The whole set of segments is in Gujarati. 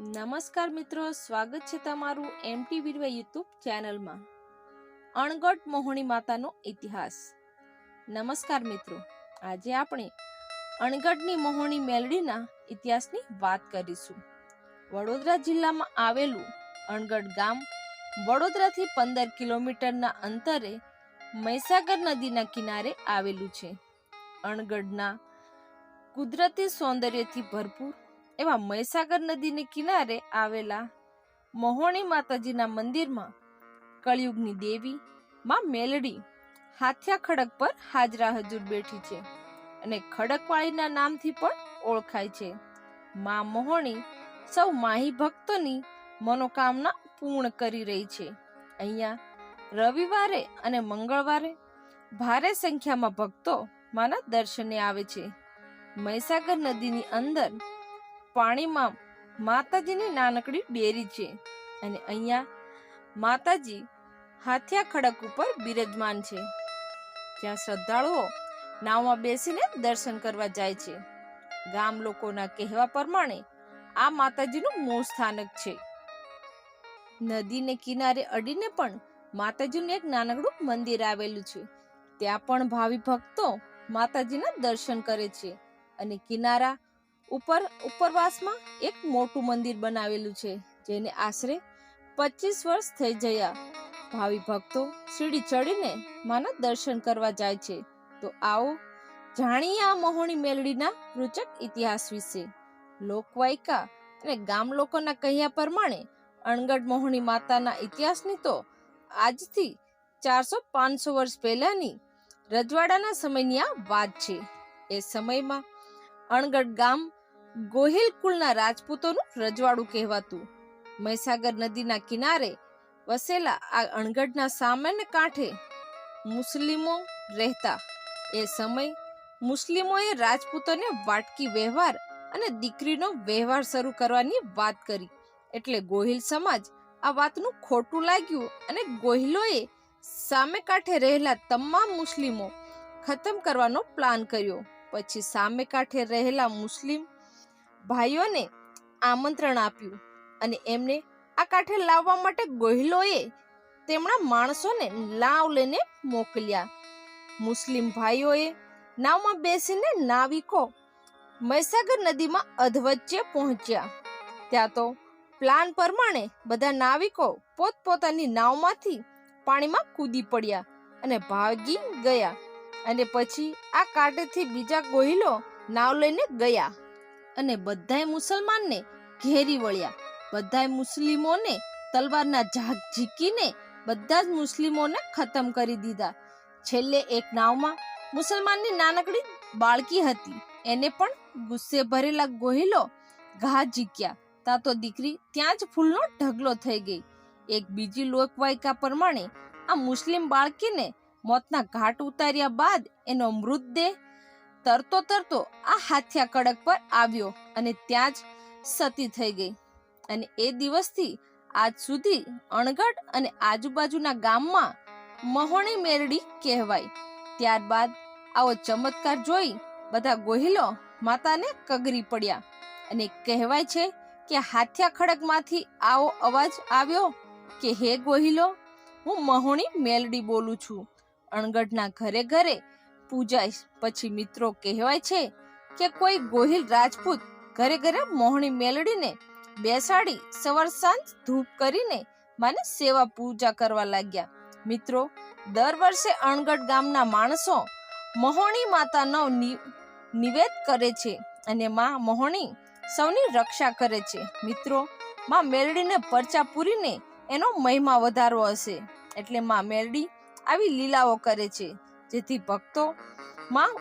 નમસ્કાર મિત્રો, સ્વાગત છે તમારું એમટી વીરવા યુટ્યુબ ચેનલમાં. અણગઢ મોહણી માતાનો ઇતિહાસ. નમસ્કાર મિત્રો, આજે આપણે અણગઢની મોહણી મેલડીના ઇતિહાસની વાત કરીશું. વડોદરા જિલ્લામાં આવેલું અણગઢ ગામ વડોદરાથી પંદર કિલોમીટરના અંતરે મહીસાગર નદીના કિનારે આવેલું છે. અણગઢના કુદરતી સૌંદર્યથી ભરપૂર એવા મહીસાગર નદીને કિનારે આવેલા મહોણી માતાજીના મંદિરમાં કળિયુગની દેવી માં મેલડી હાથિયા ખડક પર હાજરા હજુર બેઠી છે અને ખડકવાળીના નામથી પણ ઓળખાય છે. માં મોહણી સૌ માહી ભક્તોની મનોકામના પૂર્ણ કરી રહી છે. અહીંયા રવિવારે અને મંગળવારે ભારે સંખ્યામાં ભક્તો માના દર્શને આવે છે. મહીસાગર નદીની અંદર પાણીમાં માતાજીની નાનકડી ડેરી છે અને અહીંયા માતાજી હાથિયા ખડક ઉપર બિરાજમાન છે. જ્યાં શ્રદ્ધાળુઓ નાવમાં બેસીને દર્શન કરવા જાય છે. ગામ લોકોના કહેવા પ્રમાણે આ માતાજીનું મૂળ સ્થાનક છે. નદીને કિનારે અડીને પણ માતાજીનું એક નાનકડું મંદિર આવેલું છે. ત્યાં પણ ભાવિ ભક્તો માતાજીના દર્શન કરે છે અને કિનારા ઉપર, ઉપરવાસમાં એક મોટું મંદિર બનાવેલું છે, જેને આશરે પચીસ વર્ષ થઈ ગયા ભાવિ ભક્તો સીડી ચડીને માના દર્શન કરવા જાય છે. તો આવો જાણીએ આ મહોણી મેલડીના રોચક ઇતિહાસ વિશે. લોકવાયકા અને ગામ લોકોના કહ્યા પ્રમાણે અણગઢ મોહણી માતાના ઇતિહાસની તો આજથી ચારસો પાંચસો વર્ષ પહેલાની રજવાડાના સમયની આ વાત છે. એ સમયમાં અણગઢ ગામ ગોહિલ કુળના રાજપૂતોનું રજવાડું કહેવાતું. મહીસાગર નદીના કિનારે વસેલા આ અણગઢના સામાન્ય કાંઠે મુસ્લિમો રહેતા. એ સમય મુસ્લિમોએ રાજપૂતોને વાટકી વ્યવહાર અને દીકરીનો વ્યવહાર શરૂ કરવાની વાત કરી. એટલે ગોહિલ સમાજ આ વાતનું ખોટું લાગ્યું અને ગોહિલોએ સામે કાંઠે રહેલા તમામ મુસ્લિમો ખતમ કરવાનો પ્લાન કર્યો. પછી સામે કાંઠે રહેલા મુસ્લિમ ભાઈઓને આમંત્રણ આપ્યું અને એમને આ કાંઠે લાવવા માટે ગોહિલોએ તેમના માણસોને નાવ લઈને મોકલ્યા. મુસ્લિમ ભાઈઓએ નાવમાં બેસીને નાવિકો મહીસાગર નદીમાં અધવચ્ચે પહોંચ્યા. ત્યાં તો પ્લાન પ્રમાણે બધા નાવિકો પોતપોતાની નાવમાંથી પાણીમાં કૂદી પડ્યા અને ભાગી ગયા અને પછી આ કાંઠેથી બીજા ગોહિલો નાવ લઈને ગયા. અને બધાય મુસલમાનને ઘેરી વળ્યા. બધાય મુસ્લિમોને તલવારના ઝાક ઝીકીને બધા જ મુસ્લિમોને ખતમ કરી દીધા. છેલ્લે એક નાવમાં મુસલમાનની નાનકડી બાળકી હતી. એને પણ ગુસ્સે ભરેલા ગોહિલો ઘા ઝીક્યા. તા તો દીકરી ત્યાં જ ફૂલનો ઢગલો થઈ ગઈ. એક બીજી લોકવાયકા પ્રમાણે આ મુસ્લિમ બાળકીને મોતના ઘાટ ઉતાર્યા બાદ એનો મૃતદેહ તરતો તરતો આ હાથિયા કડક પર આવ્યો અને ત્યાં જ સતી થઈ ગઈ. અને એ દિવસથી આજ સુધી અણગઢ અને આજુબાજુના ગામમાં મહોણી મેરડી કહેવાય. ત્યારબાદ આવો ચમત્કાર જોઈ બધા ગોહિલો માતાને કગરી પડ્યા અને કહેવાય છે કે હાથિયા ખડકમાંથી આવો અવાજ આવ્યો કે, હે ગોહિલો, હું મહોણી મેલડી બોલું છું. અણગઢના ઘરે ઘરે પૂજાય પછી મિત્રો કહેવાય છે કે કોઈ ગોહિલ રાજપૂત ઘરે ઘરે મોહણી મેલડીને બેસાડી સવાર સાંજ ધૂપ કરીને માને સેવા પૂજા કરવા લાગ્યા. મિત્રો, દર વર્ષે અણગઢ ગામના માણસો મહોણી માતાનો નિવેદ કરે છે અને માં મહોણી સૌની રક્ષા કરે છે. મિત્રો, માં મેલડીને પરચા પૂરીને એનો મહિમા વધારો હશે. એટલે માં મેલડી આવી લીલાઓ કરે છે. જેથી ભક્તો માં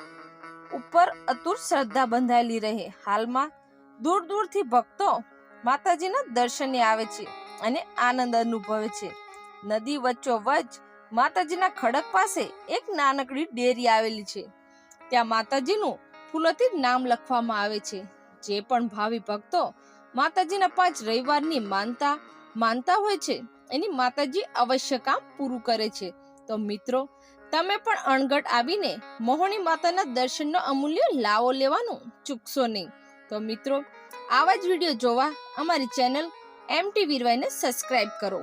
ઉપર અતુર શ્રદ્ધા બંધાયેલી રહે. હાલમાં દૂર દૂરથી ભક્તો માતાજીના દર્શને આવે છે અને આનંદ અનુભવે છે. નદી વચ્ચોવચ માતાજીના ખડક પાસે એક નાનકડી ડેરી આવેલી છે. ત્યાં માતાજીનું ફૂલોથી નામ લખવામાં આવે છે. જે પણ ભાવિ ભક્તો માતાજીના પાંચ રવિવારની માનતા માનતા હોય છે, એની માતાજી અવશ્ય કામ પૂરું કરે છે. તો મિત્રો તમે પણ અણગટ આવીને મોહણી માતાના દર્શનનો અમૂલ્ય લાવો લેવાનું ચૂકશો નહીં. તો મિત્રો, આવા જ વીડિયો જોવા અમારી ચેનલ એમટી વીરવાઈને સબસ્ક્રાઇબ કરો.